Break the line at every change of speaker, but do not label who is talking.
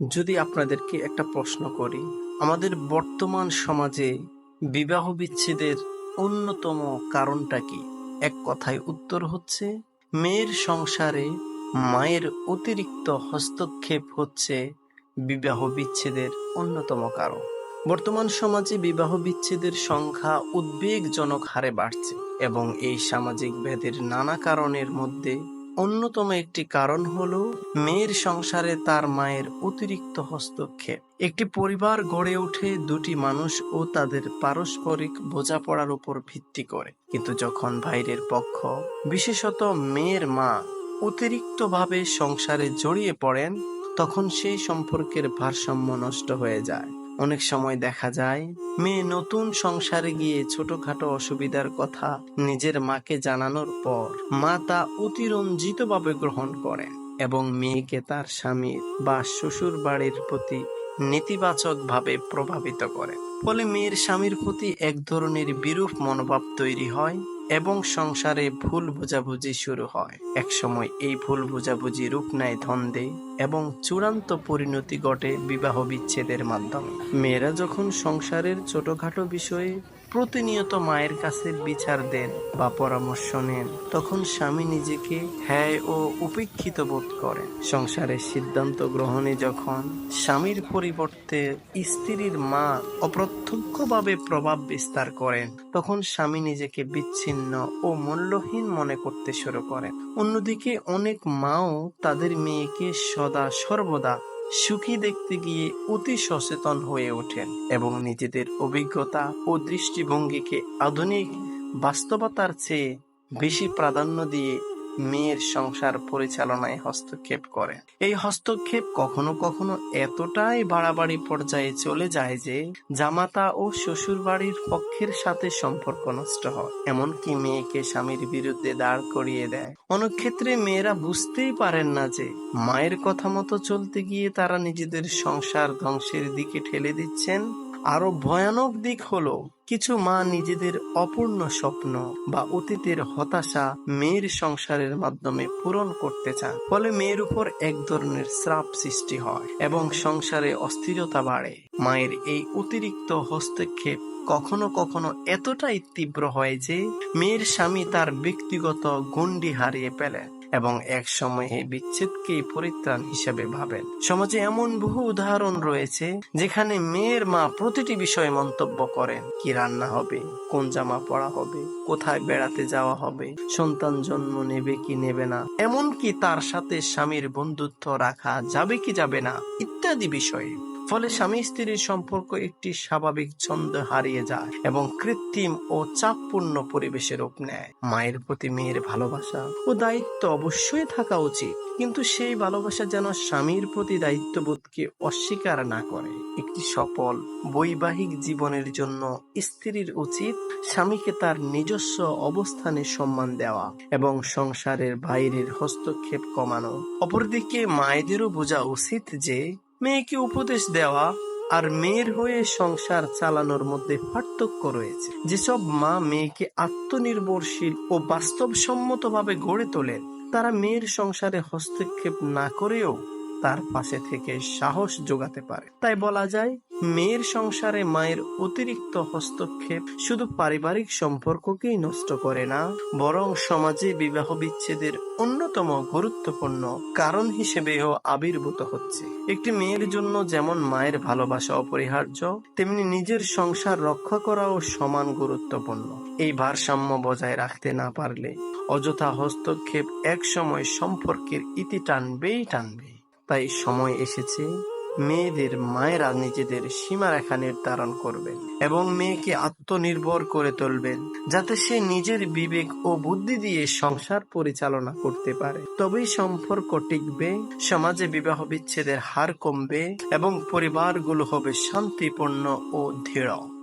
যদি আপনাদেরকে একটা প্রশ্ন করি, আমাদের বর্তমান সমাজে বিবাহ বিচ্ছেদের অন্যতম কারণটা কি? এক কথায় উত্তর হচ্ছে, মেয়ের সংসারে মায়ের অতিরিক্ত হস্তক্ষেপ হচ্ছে বিবাহ বিচ্ছেদের অন্যতম কারণ। বর্তমান সমাজে বিবাহ বিচ্ছেদের সংখ্যা উদ্বেগজনক হারে বাড়ছে এবং এই সামাজিক ভেদের নানা কারণের মধ্যে অন্যতম একটি কারণ হল মেয়ের সংসারে তার মায়ের অতিরিক্ত হস্তক্ষেপ। একটি পরিবার গড়ে ওঠে, দুটি মানুষ ও তাদের পারস্পরিক বোঝাপড়ার উপর ভিত্তি করে। কিন্তু যখন বাইরের পক্ষ, বিশেষত মেয়ের মা, অতিরিক্তভাবে সংসারে জড়িয়ে পড়েন, তখন সেই সম্পর্কের ভারসাম্য নষ্ট হয়ে যায়। অনেক সময় দেখা যায়, মেয়ে নতুন সংসারে গিয়ে ছোটখাটো অসুবিধার কথা নিজের মাকে জানানোর পর মা তা অতিরঞ্জিতভাবে গ্রহণ করেন এবং মেয়েকে তার স্বামীর বা শ্বশুর বাড়ির প্রতি নেতিবাচকভাবে প্রভাবিত করে ফলে মেয়ের স্বামীর প্রতি এক ধরনের বিরূপ মনোভাব তৈরি হয় এবং সংসারে ভুল বোঝাবুঝি শুরু হয়। একসময় এই ভুল বোঝাবুঝি রূপ নেয় ধন্দে এবং চূড়ান্ত পরিণতি ঘটে বিবাহ বিচ্ছেদের মাধ্যমে। মেয়েরা যখন সংসারের ছোটখাটো বিষয়ে প্রতিনিয়ত মায়ের কাছে বিচার দেন বা পরামর্শ নেন, তখন স্বামী নিজেকে হ্যায় ও উপেক্ষিত বোধ করেন। সংসারের সিদ্ধান্ত গ্রহণে যখন স্বামীর পরিবর্তে স্ত্রীর মা অপ্রত্যক্ষভাবে প্রভাব বিস্তার করেন, তখন স্বামী নিজেকে বিচ্ছিন্ন ও মূল্যহীন মনে করতে শুরু করেন। অন্যদিকে অনেক মাও তাদের মেয়েকে সদা সর্বদা সুখী দেখতে গিয়ে অতি সচেতন হয়ে ওঠেন এবং নিজেদের অভিজ্ঞতা ও দৃষ্টিভঙ্গিকে আধুনিক বাস্তবতার চেয়ে বেশি প্রাধান্য দিয়ে মেয়ের সংসার পরিচালনায় হস্তক্ষেপ করে। এই হস্তক্ষেপ কখনো কখনো এতটাই বাড়াবাড়ি পর্যায়ে চলে যায় যে, জামাতা ও শ্বশুর বাড়ির পক্ষের সাথে সম্পর্ক নষ্ট হয়। এমনকি মেয়েকে স্বামীর বিরুদ্ধে দাঁড় করিয়ে দেয়। অনেক ক্ষেত্রে মেয়েরা বুঝতেই পারেন না যে, মায়ের কথা মতো চলতে গিয়ে তারা নিজেদের সংসার ধ্বংসের দিকে ঠেলে দিচ্ছেন আরও ভয়ানক দিক হলো, কিছু মা নিজেদের অপূর্ণ স্বপ্ন বা অতীতের হতাশা মেয়ের সংসারের মাধ্যমে পূরণ করতে চান। ফলে মেয়ের উপর এক ধরনের শ্রাপ সৃষ্টি হয় এবং সংসারে অস্থিরতা বাড়ে। মায়ের এই অতিরিক্ত হস্তক্ষেপ কখনো কখনো এতটাই তীব্র হয় যে, মেয়ের স্বামী তার ব্যক্তিগত গণ্ডি হারিয়ে ফেলেন। এবং এক সময়ে বিচ্ছেদকেই পরিত্রাণ হিসেবে ভাবেন। সমাজে এমন বহু উদাহরণ রয়েছে, যেখানে মেয়ের মা প্রতিটি বিষয়ে মন্তব্য করেন, কি রান্না হবে, কোন জামা পরা হবে, কোথায় বেড়াতে যাওয়া হবে, সন্তান জন্ম নেবে কি নেবে না, এমনকি তার সাথে স্বামীর বন্ধুত্ব রাখা যাবে কি যাবে না, ইত্যাদি বিষয়ে। ফলে স্বামী স্ত্রীর সম্পর্ক একটি স্বাভাবিক ছন্দ হারিয়ে যায় এবং কৃত্রিম ও চাপপূর্ণ পরিবেশের রূপ নেয়। মায়ের প্রতি মেয়ের ভালোবাসা ও দায়িত্ব অবশ্যই থাকা উচিত, কিন্তু সেই ভালোবাসা যেন স্বামীর প্রতি দায়িত্ববোধকে অস্বীকার না করে। একটি সফল, বৈবাহিক জীবনের জন্য স্ত্রীর উচিত স্বামীকে তার নিজস্ব অবস্থানে সম্মান দেওয়া এবং সংসারের বাইরের হস্তক্ষেপ কমানো। অপরদিকে মায়েদেরও বোঝা উচিত যে মেয়েকে উপদেশ দেওয়া আর মেয়ের হয়ে সংসার চালানোর মধ্যে পার্থক্য রয়েছে। যেসব মা মেয়েকে আত্মনির্ভরশীল ও বাস্তবসম্মতভাবে গড়ে তোলেন, তারা মেয়ের সংসারে হস্তক্ষেপ না করেও তার পাশে থেকে সাহস যোগাতে পারে। তাই বলা যায় মেয়ের সংসারে মায়ের অতিরিক্ত হস্তক্ষেপ শুধু পারিবারিক সম্পর্ককেই নষ্ট করে না, বরং সমাজে বিবাহ বিচ্ছেদের অন্যতম গুরুত্বপূর্ণ কারণ হিসেবেও আবির্ভূত হচ্ছে। একটি মেয়ের জন্য যেমন মায়ের ভালোবাসা অপরিহার্য, তেমনি নিজের সংসার রক্ষা করাও সমান গুরুত্বপূর্ণ। এই ভারসাম্য বজায় রাখতে না পারলে অযথা হস্তক্ষেপ এক সময় সম্পর্কের ইতি টানবেই টানবে। তাই সময় এসেছে মেয়েদের মায়েরা নিজেদের সীমারেখা নির্ধারণ করবেন এবং মেয়েকে আত্মনির্ভর করে তুলবেন, যাতে সে নিজের বিবেক ও বুদ্ধি দিয়ে সংসার পরিচালনা করতে পারে। তবেই সম্পর্ক টিকবে, সমাজে বিবাহ বিচ্ছেদের হার কমবে এবং পরিবারগুলো হবে শান্তিপূর্ণ ও দৃঢ়।